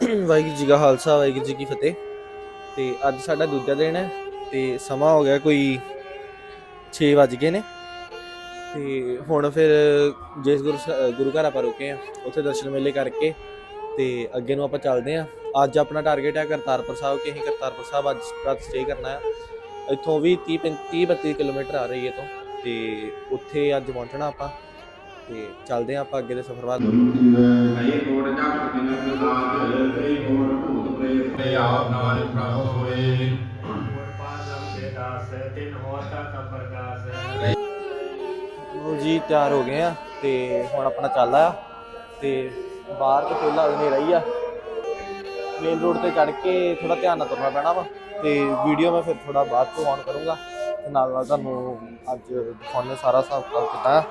ਵਾਹਿਗੁਰੂ ਜੀ ਕਾ ਖਾਲਸਾ, ਵਾਹਿਗੁਰੂ ਜੀ ਕੀ ਫਤਿਹ। ਤੇ ਅੱਜ ਸਾਡਾ ਦੂਜਾ ਦਿਨ ਹੈ ਤੇ ਸਮਾਂ ਹੋ ਗਿਆ ਕੋਈ 6 ਵੱਜ ਗਏ ਨੇ। ਤੇ ਹੁਣ ਫਿਰ ਜਿਸ ਗੁਰੂ ਸ- ਗੁਰੂ ਘਰ ਆਪਾਂ ਰੁਕੇ ਆ ਉੱਥੇ ਦਰਸ਼ਨ ਮੇਲੇ ਕਰਕੇ ਤੇ ਅੱਗੇ ਨੂੰ ਆਪਾਂ ਚੱਲਦੇ ਆ ਅੱਜ ਆਪਣਾ ਟਾਰਗੇਟ ਹੈ ਕਰਤਾਰਪੁਰ ਸਾਹਿਬ ਕਿ ਅਸੀਂ ਕਰਤਾਰਪੁਰ ਸਾਹਿਬ ਅੱਜ ਰਾਤ ਸਟੇ ਕਰਨਾ ਹੈ। ਇੱਥੋਂ ਵੀ 30 35 32 ਕਿਲੋਮੀਟਰ ਆ ਰਹੀ ਹੈ ਤੋਂ ਤੇ ਉੱਥੇ ਅੱਜ ਪਹੁੰਚਣਾ ਆਪਾਂ। ਤੇ ਚੱਲਦੇ ਆ ਆਪਾਂ ਅੱਗੇ ਦੇ ਸਫ਼ਰ ਵੱਲ। ਕਈ ਕੋਟ ਜਗਤ ਬਿਨ ਪ੍ਰਸਾਦ ਕਈ ਕੋਟ ਭੂਤ ਪ੍ਰੇਤ ਤੇ ਆਪ ਨਾਲ ਪ੍ਰਭ ਹੋਏ ਲਓ ਜੀ, ਤਿਆਰ ਹੋ ਗਏ ਆ ਤੇ ਹੁਣ ਆਪਣਾ ਚੱਲ ਆ ਤੇ ਬਾਹਰ ਤੇ ਪਹਿਲਾਂ ਹਨੇਰਾ ਹੀ ਆ। ਮੇਨ ਰੋਡ ਤੇ ਚੜ ਕੇ ਥੋੜਾ ਧਿਆਨ ਨਾਲ ਤੁਰਨਾ ਪੈਣਾ ਵਾ ਤੇ ਵੀਡੀਓ ਮੈਂ ਫਿਰ ਥੋੜਾ ਬਾਅਦ ਤੋਂ ਆਨ ਕਰੂੰਗਾ। ਤੇ ਨਾਲ ਨਾਲ ਤੁਹਾਨੂੰ ਅੱਜ ਦਿਖਾਉਣੇ ਸਾਰਾ ਹਿਸਾਬ ਕਿਤਾਬ ਕਿੱਦਾਂ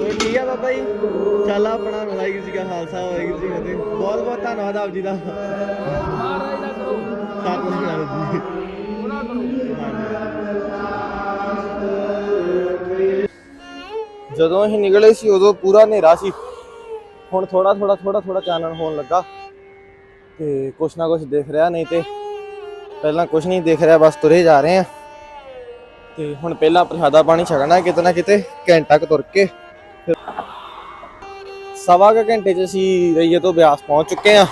ਇਹ ਠੀਕ ਆ ਬਾਬਾ ਜੀ? ਚੱਲ ਆਪਣਾ ਵਾਹਿਗੁਰੂ ਜੀ ਕਾ ਖਾਲਸਾ ਵਾਹਿਗੁਰੂ ਜੀ ਫਤਿਹ ਬਹੁਤ ਬਹੁਤ ਧੰਨਵਾਦ ਆਪ ਜੀ ਦਾ। ਸਤਿ ਸ਼੍ਰੀ ਅਕਾਲ ਜੀ। ਜਦੋਂ ਅਸੀਂ ਨਿਕਲੇ ਸੀ ਉਦੋਂ ਪੂਰਾ ਹਨੇਰਾ ਸੀ। ਹੁਣ ਥੋੜਾ ਥੋੜਾ ਥੋੜਾ ਥੋੜਾ ਚਾਨਣ ਹੋਣ ਲੱਗਾ। ਤੇ ਕੁਛ ਨਾ ਕੁਛ ਦਿਖ ਰਿਹਾ ਨਹੀਂ ਤੇ ਪਹਿਲਾਂ ਕੁਛ ਨਹੀਂ ਦਿਖ ਰਿਹਾ, ਬਸ ਤੁਰੇ ਜਾ ਰਹੇ ਆ ਤੇ ਹੁਣ ਪਹਿਲਾਂ ਪ੍ਰਸ਼ਾਦਾ ਪਾਣੀ ਛਕਣਾ ਕਿਤੇ ਨਾ ਕਿਤੇ, ਘੰਟਾ ਕੁ ਤੁਰ ਕੇ। ਸਵਾ ਕੁ ਘੰਟੇ ਚ ਅਸੀਂ ਰਈਏ ਤੋਂ ਬਿਆਸ ਪਹੁੰਚ ਚੁੱਕੇ ਆ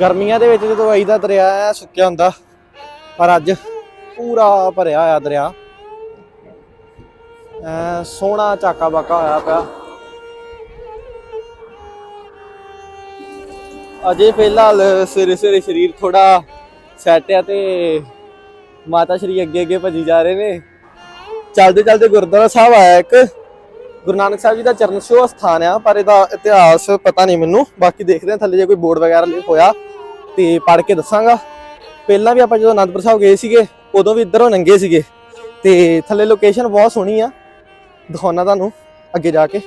ਗਰਮੀਆਂ ਦੇ ਵਿੱਚ ਜਦੋਂ ਆਈਦਾ ਦਰਿਆ ਐ ਸੁੱਕਿਆ ਹੁੰਦਾ, ਪਰ ਅੱਜ ਪੂਰਾ ਭਰਿਆ ਹੋਇਆ ਦਰਿਆ। ਐ ਸੋਹਣਾ ਚਾਕਾ ਬਾਕਾ ਹੋਇਆ ਪਿਆ। ਅਜੇ ਫਿਲਹਾਲ ਸਵੇਰੇ ਸਵੇਰੇ ਸਰੀਰ ਥੋੜਾ ਸੈੱਟ ਆ ਤੇ ਮਾਤਾ ਸ਼੍ਰੀ ਅੱਗੇ ਅੱਗੇ ਭੱਜੀ ਜਾ ਰਹੇ ਨੇ। ਚੱਲਦੇ ਚੱਲਦੇ ਗੁਰਦੁਆਰਾ ਸਾਹਿਬ ਆਇਆ ਇੱਕ। ਗੁਰੂ ਨਾਨਕ ਸਾਹਿਬ ਜੀ ਦਾ ਚਰਨ ਛੋਹ ਸਥਾਨ ਆ, ਪਰ ਇਹਦਾ ਇਤਿਹਾਸ ਪਤਾ ਨਹੀਂ ਮੈਨੂੰ। ਬਾਕੀ ਦੇਖਦੇ ਆ, ਥੱਲੇ ਜੇ ਕੋਈ ਬੋਰਡ ਵਗੈਰਾ ਲਿਖ ਹੋਇਆ ਤੇ ਪੜ੍ਹ ਕੇ ਦੱਸਾਂਗਾ। ਪਹਿਲਾਂ ਵੀ ਆਪਾਂ ਜਦੋਂ ਅਨੰਦਪੁਰ ਸਾਹਿਬ ਗਏ ਸੀਗੇ, ਉਦੋਂ ਵੀ ਇੱਧਰੋਂ ਨੰਗੇ ਸੀਗੇ। ਤੇ ਥੱਲੇ ਲੋਕੇਸ਼ਨ ਬਹੁਤ ਸੋਹਣੀ ਆ। ਦਿਖਾਉਣਾ ਤੁਹਾਨੂੰ ਅੱਗੇ ਜਾ ਕੇ।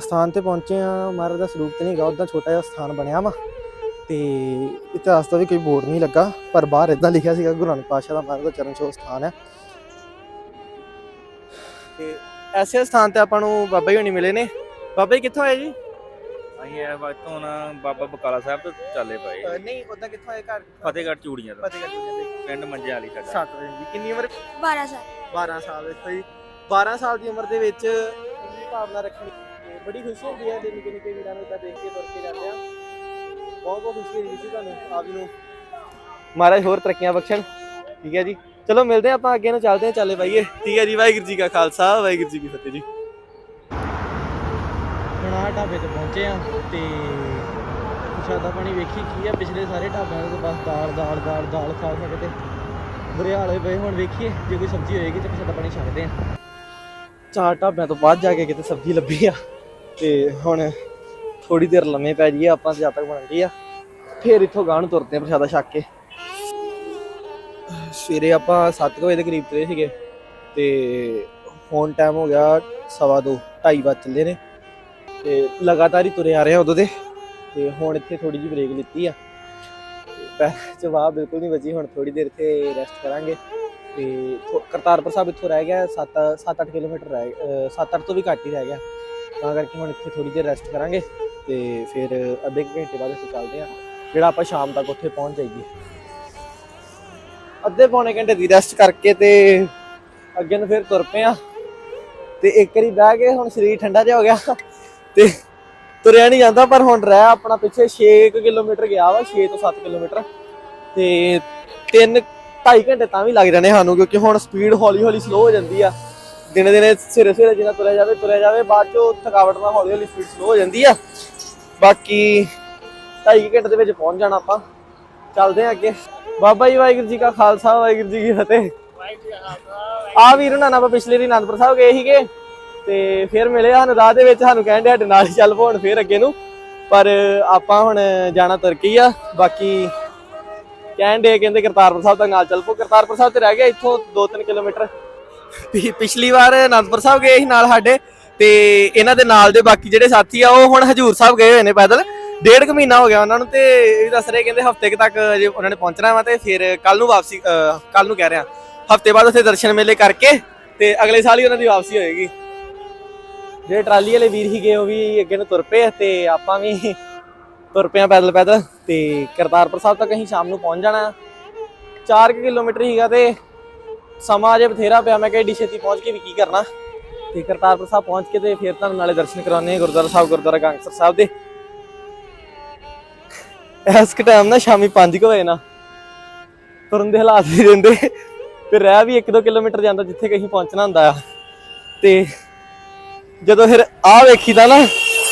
ਸਥਾਨ ਤੇ ਪਹੁੰਚੇ ਆ ਮਹਾਰਾਜ ਦਾ ਸਰੂਪ ਤੇ ਨਹੀਂ ਗਾ ਉਹਦਾ ਛੋਟਾ ਜਿਹਾ ਸਥਾਨ ਬਣਿਆ ਵਾ। ਤੇ ਇਤਿਹਾਸ ਦਾ ਵੀ ਕੋਈ ਬੋਰਡ ਨਹੀਂ ਲੱਗਾ ਪਰ ਬਾਹਰ ਇਦਾਂ ਲਿਖਿਆ ਸੀਗਾ ਗੁਰੂ ਨਾਨਕ ਪਾਤਸ਼ਾਹ ਦਾ ਮਹਾਰਾਜ ਦਾ ਚਰਨ ਛੋਹ ਸਥਾਨ ਹੈ। ਤੇ ਐਸੇ ਸਥਾਨ ਤੇ ਆਪਾਂ ਨੂੰ ਬਾਬਾ ਜੀ ਹੋਣੀ ਮਿਲੇ ਨੇ। ਬਾਬਾ ਜੀ ਕਿੱਥੋਂ ਆਏ ਜੀ? ਅਸੀਂ ਇਹ ਵਕਤੋਂ ਨਾ ਬਾਬਾ ਬਕਾਲਾ ਸਾਹਿਬ ਤੋਂ ਚੱਲੇ ਪਏ ਨਹੀਂ ਉਦਾਂ ਕਿੱਥੋਂ ਆਏ ਘਰ? ਫਤਿਹਗੜ੍ਹ ਚੂੜੀਆਂ ਤੋਂ। ਫਤਿਹਗੜ੍ਹ ਦੇ ਪਿੰਡ ਮੰਜੇ ਵਾਲੀ ਸਾਡਾ। ਸੱਤ ਵਜੇ ਦੀ ਕਿੰਨੀ ਉਮਰ? 12 ਸਾਲ। 12 ਸਾਲ ਜੀ। 12 ਸਾਲ ਦੀ ਉਮਰ ਦੇ ਵਿੱਚ ਇੰਨੀ ਭਾਵਨਾ ਰੱਖਣੀ? ਤੇ ਬੜੀ ਖੁਸ਼ੀ ਹੁੰਦੀ ਹੈ ਜੇ ਨਿੱਕੇ ਨਿੱਕੇ ਵੀਰਾਂ ਨੂੰ ਤਾਂ ਦੇਖ ਕੇ ਤੁਰ ਕੇ ਜਾਂਦੇ ਆ। ਬਹੁਤ ਬਹੁਤ ਖੁਸ਼ੀ ਹੋਈ ਜੀ ਤੁਹਾਨੂੰ ਆਪ ਜੀ ਨੂੰ। ਮਹਾਰਾਜ ਹੋਰ ਤਰੱਕੀਆਂ ਬਖਸ਼ਣ। ਠੀਕ ਹੈ ਜੀ। ਚਲੋ ਮਿਲਦੇ ਆਪਾਂ ਅੱਗੇ ਨੂੰ ਚੱਲਦੇ ਹਾਂ ਚੱਲੇ ਬਾਈਏ। ਠੀਕ ਹੈ ਜੀ ਵਾਹਿਗੁਰੂ ਜੀ ਕਾ ਖਾਲਸਾ ਵਾਹਿਗੁਰੂ ਜੀ ਕੀ ਫਤਿਹ ਜੀ। ਆਹ ਢਾਬੇ ਤੇ ਪਹੁੰਚੇ ਆ ਤੇ ਪ੍ਰਸ਼ਾਦਾ ਪਾਣੀ ਵੇਖੀ ਕੀ ਆ ਪਿਛਲੇ ਸਾਰੇ ਢਾਬਿਆਂ ਦੇ ਬਸ ਦਾਲ ਦਾਲ ਦਾਲ ਦਾਲ ਖਾ ਖਾ ਕੇ ਤੇ ਬੁਰੇ ਹਾਲ ਹੋਏ ਪਏ। ਹੁਣ ਵੇਖੀਏ ਜੇ ਕੋਈ ਸਬਜ਼ੀ ਹੋਏਗੀ ਤੇ ਪ੍ਰਸ਼ਾਦਾ ਪਾਣੀ ਛਕਦੇ ਆ ਚਾਰ ਢਾਬਿਆਂ ਤੋਂ ਬਾਅਦ ਜਾ ਕੇ ਕਿਤੇ ਸਬਜ਼ੀ ਲੱਭੀ ਆ। ਤੇ ਹੁਣ ਥੋੜੀ ਦੇਰ ਲੰਮੇ ਪੈ ਜਾਈਏ, ਆਪਾਂ ਜਦ ਤੱਕ ਬਣ ਗਈ ਆ। ਫਿਰ ਇੱਥੋਂ ਗਾਂ ਨੂੰ ਤੁਰਦੇ ਆ ਪ੍ਰਸ਼ਾਦਾ ਛਕ ਕੇ। ਸਵੇਰੇ ਆਪਾਂ 7 ਵਜੇ ਦੇ ਕਰੀਬ ਤੁਰੇ ਸੀਗੇ ਤੇ ਹੁਣ ਟਾਈਮ ਹੋ ਗਿਆ ਸਵਾ ਦੋ 2:30 ਵੱਜ ਚੱਲੇ ਨੇ। ਤੇ ਲਗਾਤਾਰ ਹੀ ਤੁਰੇ ਆ ਰਹੇ ਆ ਉਦੋਂ ਦੇ। ਤੇ ਹੁਣ ਇੱਥੇ ਥੋੜੀ ਜਿਹੀ ਬ੍ਰੇਕ ਲਿੱਤੀ ਆ। ਤੇ ਪੈਰ ਚ ਬਿਲਕੁਲ ਨਹੀਂ ਬਚੀ ਹੁਣ ਥੋੜੀ ਦੇਰ ਇੱਥੇ ਰੈਸਟ ਕਰਾਂਗੇ। ਤੇ ਕਰਤਾਰਪੁਰ ਸਾਹਿਬ ਇੱਥੋਂ ਰਹਿ ਗਿਆ 7 7-8 ਕਿਲੋਮੀਟਰ ਰਹਿ 7-8 ਤੋਂ ਵੀ ਘੱਟ ਹੀ ਰਹਿ ਗਿਆ। ਤਾਂ ਕਰਕੇ ਹੁਣ ਇੱਥੇ ਥੋੜੀ ਦੇਰ ਰੈਸਟ ਕਰਾਂਗੇ ਤੇ ਫਿਰ ਅੱਧੇ ਕੁ ਘੰਟੇ ਬਾਅਦ ਅਸੀਂ ਚੱਲਦੇ ਆ ਜਿਹੜਾ ਆਪਾਂ ਸ਼ਾਮ ਤੱਕ ਉੱਥੇ ਪਹੁੰਚ ਜਾਈਏ। ਅੱਧੇ ਪੌਣੇ ਘੰਟੇ ਦੀ ਰੈਸਟ ਕਰਕੇ ਤੇ ਅੱਗੇ ਨੂੰ ਫਿਰ ਤੁਰ ਪਏ ਆ ਤੇ ਇੱਕ ਵਾਰੀ ਬਹਿ ਕੇ ਹੁਣ ਸਰੀਰ ਠੰਡਾ ਜਿਹਾ ਹੋ ਗਿਆ। ਤੇ ਤੁਰਿਆ ਨਹੀਂ ਜਾਂਦਾ, ਪਰ ਹੁਣ ਰਹਿ ਆਪਣਾ ਪਿੱਛੇ 6 ਕਿਲੋਮੀਟਰ ਗਿਆ ਵਾ 6 ਤੋਂ 7 ਕਿਲੋਮੀਟਰ। ਤੇ 3 2.5 ਘੰਟੇ ਤਾਂ ਵੀ ਲੱਗ ਜਾਣੇ ਸਾਨੂੰ, ਕਿਉਂਕਿ ਹੁਣ ਸਪੀਡ ਹੌਲੀ ਹੌਲੀ ਸਲੋ ਹੋ ਜਾਂਦੀ ਆ। ਦਿਨੇ ਦਿਨੇ ਸਿਰੇ ਸਿਰੇ ਜਿੰਨਾ ਤੁਰਿਆ ਜਾਵੇ ਤੁਰਿਆ ਜਾਵੇ, ਬਾਅਦ ਚੋਂ ਥਕਾਵਟ ਨਾਲ ਹੌਲੀ ਹੌਲੀ ਸਪੀਡ ਸਲੋ ਹੋ ਜਾਂਦੀ ਆ। ਬਾਕੀ 2.5 ਘੰਟੇ ਦੇ ਵਿੱਚ ਪਹੁੰਚ ਜਾਣਾ ਆਪਾਂ। ਚੱਲਦੇ ਆ ਅੱਗੇ। ਬਾਬਾ ਜੀ, ਵਾਹਿਗੁਰੂ ਜੀ ਕਾ ਖਾਲਸਾ, ਵਾਹਿਗੁਰੂ ਜੀ ਕੀ ਫਤਿਹ। ਆ ਵੀਰ ਹੁਣਾਂ ਨਾਲ ਪਿਛਲੇ ਦਿਨ ਅਨੰਦਪੁਰ ਸਾਹਿਬ ਗਏ ਸੀਗੇ। ਤੇ ਫਿਰ ਮਿਲੇ ਸਾਨੂੰ ਰਾਹ ਦੇ ਵਿੱਚ, ਸਾਨੂੰ ਕਹਿੰਦੇ ਸਾਡੇ ਨਾਲ ਹੀ ਚੱਲ ਪੋ ਹੁਣ ਫਿਰ ਅੱਗੇ ਨੂੰ। ਪਰ ਆਪਾਂ ਹੁਣ ਜਾਣਾ ਤੁਰ ਆ। ਬਾਕੀ ਕਹਿੰਦੇ ਕਹਿੰਦੇ ਕਰਤਾਰਪੁਰ ਸਾਹਿਬ ਦਾ ਨਾਲ ਚੱਲ ਪੋ ਕਰਤਾਰਪੁਰ ਸਾਹਿਬ ਤੇ ਰਹਿ ਗਿਆ ਇੱਥੋਂ 2-3 ਕਿਲੋਮੀਟਰ। ਵੀ ਪਿਛਲੀ ਵਾਰ ਅਨੰਦਪੁਰ ਸਾਹਿਬ ਗਏ ਸੀ ਨਾਲ ਸਾਡੇ ਤੇ ਇਹਨਾਂ ਦੇ ਨਾਲ ਦੇ ਬਾਕੀ ਜਿਹੜੇ ਸਾਥੀ ਆ, ਉਹ ਹੁਣ ਹਜੂਰ ਸਾਹਿਬ ਗਏ ਹੋਏ ਨੇ ਪੈਦਲ। ਡੇਢ ਕੁ ਮਹੀਨਾ ਹੋ ਗਿਆ ਉਹਨਾਂ ਨੂੰ ਤੇ ਇਹ ਵੀ ਦੱਸ ਰਹੇ ਕਹਿੰਦੇ ਹਫ਼ਤੇ ਤੱਕ ਜੇ ਉਹਨਾਂ ਨੇ ਪਹੁੰਚਣਾ ਵਾ ਤੇ ਫਿਰ ਕੱਲ ਨੂੰ ਵਾਪਸੀ ਕੱਲ ਨੂੰ ਕਹਿ ਰਿਹਾ। ਹਫ਼ਤੇ ਬਾਅਦ ਉੱਥੇ ਦਰਸ਼ਨ ਮੇਲੇ ਕਰਕੇ ਤੇ ਅਗਲੇ ਸਾਲ ਹੀ ਉਹਨਾਂ ਦੀ ਵਾਪਸੀ ਹੋਏਗੀ। ਜਿਹੜੇ ਟਰਾਲੀ ਵਾਲੇ ਵੀਰ ਹੀ ਗਏ ਉਹ ਵੀ ਅੱਗੇ ਨੂੰ ਤੁਰ ਪਏ ਤੇ ਆਪਾਂ ਵੀ ਤੁਰ ਪਏ ਆ ਪੈਦਲ ਪੈਦਲ ਤੇ ਕਰਤਾਰਪੁਰ ਸਾਹਿਬ ਤੱਕ ਅਸੀਂ ਸ਼ਾਮ ਨੂੰ ਪਹੁੰਚ ਜਾਣਾ। 4 ਕਿਲੋਮੀਟਰ ਹੀਗਾ ਤੇ ਸਮਾਂ ਅਜੇ ਬਥੇਰਾ ਪਿਆ, ਮੈਂ ਕਿਹਾ ਏਡੀ ਛੇਤੀ ਪਹੁੰਚ ਕੇ ਵੀ ਕੀ ਕਰਨਾ? ਤੇ ਕਰਤਾਰਪੁਰ ਸਾਹਿਬ ਪਹੁੰਚ ਕੇ ਤੇ ਫਿਰ ਤੁਹਾਨੂੰ ਨਾਲੇ ਦਰਸ਼ਨ ਕਰਾਉਣੇ ਆ ਗੁਰਦੁਆਰਾ ਸਾਹਿਬ, ਗੁਰਦੁਆਰਾ ਗੰਗਸਰ ਸਾਹਿਬ ਦੇ। ਇਸ ਟਾਈਮ ਨਾ ਸ਼ਾਮੀ 5 ਵਜੇ ਨਾ ਤੁਰਨ ਦੇ ਹਾਲਾਤ ਨਹੀਂ ਰਹਿੰਦੇ। ਤੇ ਰਹਿ ਵੀ 1-2 ਕਿਲੋਮੀਟਰ ਜਾਂਦਾ ਜਿੱਥੇ ਕਹੀਂ ਪਹੁੰਚਣਾ ਹੁੰਦਾ ਆ। ਤੇ ਜਦੋਂ ਫਿਰ ਆ ਵੇਖੀਦਾ ਨਾ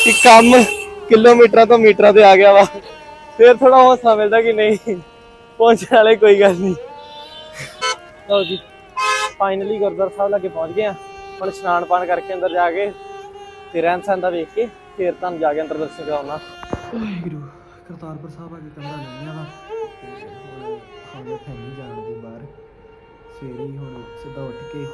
ਕਿ ਕੰਮ ਕਿਲੋਮੀਟਰਾਂ ਤੋਂ ਮੀਟਰਾਂ ਤੇ ਆ ਗਿਆ ਵਾ, ਫਿਰ ਥੋੜਾ ਹੌਸਲਾ ਮਿਲਦਾ ਕਿ ਨਹੀਂ, ਪਹੁੰਚਣ ਵਾਲੇ ਕੋਈ ਗੱਲ ਨਹੀਂ। ਲਓ ਜੀ। ਫਾਈਨਲੀ ਗੁਰਦੁਆਰਾ ਸਾਹਿਬ ਲਾਗੇ ਪਹੁੰਚ ਗਏ ਆ। ਹੁਣ ਇਸ਼ਨਾਨ ਪਾਣ ਕਰਕੇ ਅੰਦਰ ਜਾ ਕੇ ਤੇ ਰਹਿਣ ਸਹਿਣ ਦਾ ਵੇਖ ਕੇ ਫੇਰ ਤੁਹਾਨੂੰ ਜਾ ਕੇ ਅੰਦਰ ਦਰਸ਼ਨ ਕਰਾਉਣਾ। ਕਰਤਾਰਪੁਰ ਸਾਹਿਬ ਆ ਕੇ ਕੰਧਾਂ ਲਈਆਂ ਵਾ। ਸਿੱਧਾ ਉੱਠ ਕੇ